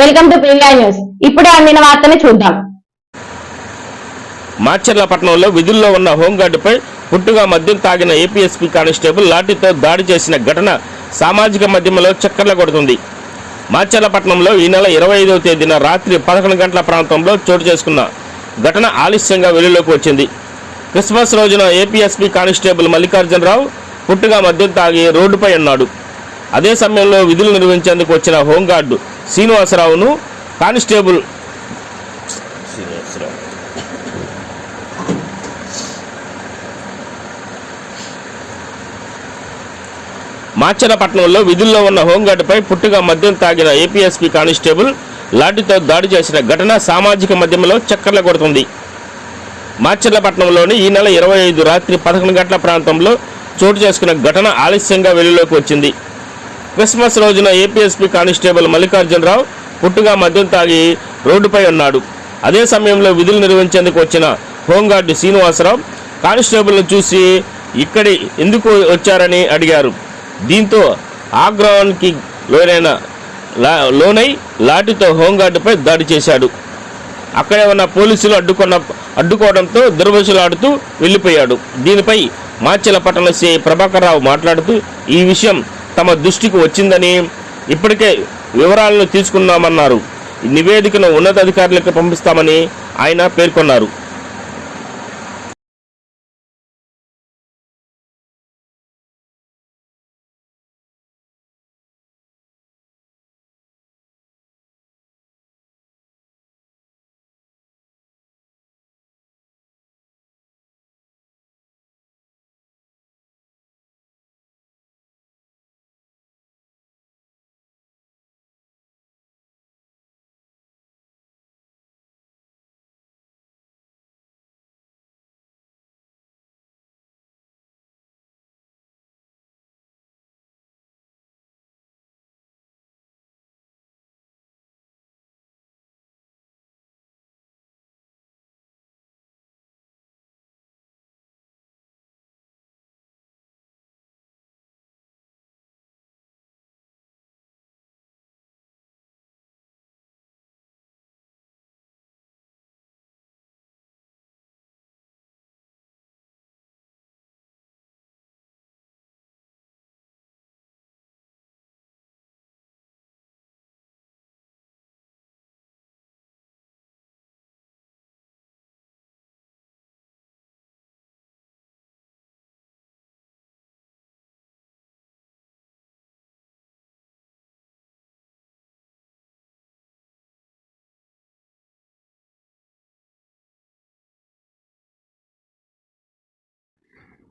Welcome to Priya news ఇప్పుడే అందిన వార్తను చూద్దాం. మాచర్లపట్నంలో విధుల్లో ఉన్న హోంగార్డుపై పుట్టుగా మద్యం తాగిన ఏపీఎస్పీ కానిస్టేబుల్ లాఠీతో దాడి చేసిన ఘటన సామాజిక మాధ్యమంలో చక్కర్ల కొడుతుంది. మాచర్లపట్నంలో ఈ నెల ఇరవై ఐదవ తేదీన రాత్రి పదకొండు గంటల ప్రాంతంలో చోటు చేసుకున్న ఘటన ఆలస్యంగా వెలుగులోకి వచ్చింది. క్రిస్మస్ రోజున ఏపీఎస్పీ కానిస్టేబుల్ మల్లికార్జునరావు పుట్టుగా మద్యం తాగి రోడ్డుపై ఉన్నాడు. అదే సమయంలో విధులు నిర్వహించేందుకు వచ్చిన హోంగార్డు శ్రీనివాసరావును కానిస్టేబుల్ శ్రీనివాసరావు. మాచర్లపట్నంలో విధుల్లో ఉన్న హోంగార్డుపై పుట్టుగా మద్యం తాగిన ఏపీఎస్పీ కానిస్టేబుల్ లాఠీతో దాడి చేసిన ఘటన సామాజిక మాధ్యమంలో చక్కర్ల కొడుతుంది. మాచర్లపట్నంలోని ఈ నెల ఇరవై ఐదు రాత్రి పదకొండు గంటల ప్రాంతంలో చోటు చేసుకున్న ఘటన ఆలస్యంగా వెలుగులోకి వచ్చింది. క్రిస్మస్ రోజున ఏపీఎస్పీ కానిస్టేబుల్ మల్లికార్జునరావు పుట్టుగా మద్యం తాగి రోడ్డుపై ఉన్నాడు. అదే సమయంలో విధులు నిర్వహించేందుకు వచ్చిన హోంగార్డు శ్రీనివాసరావు కానిస్టేబుల్ను చూసి ఇక్కడి ఎందుకు వచ్చారని అడిగారు. దీంతో ఆగ్రహానికి లోనైన లా లోనై లాఠీతో హోంగార్డుపై దాడి చేశాడు. అక్కడే ఉన్న పోలీసులు అడ్డుకున్న అడ్డుకోవడంతో దుర్భషలాడుతూ వెళ్ళిపోయాడు. దీనిపై మాచెల పట్టణ సిఐ ప్రభాకర్ రావు మాట్లాడుతూ ఈ విషయం తమ దృష్టికి వచ్చిందని ఇప్పటికే వివరాలను తీసుకున్నామన్నారు. ఈ నివేదికను ఉన్నతాధికారులకు పంపిస్తామని ఆయన పేర్కొన్నారు.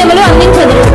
你们乱拎级的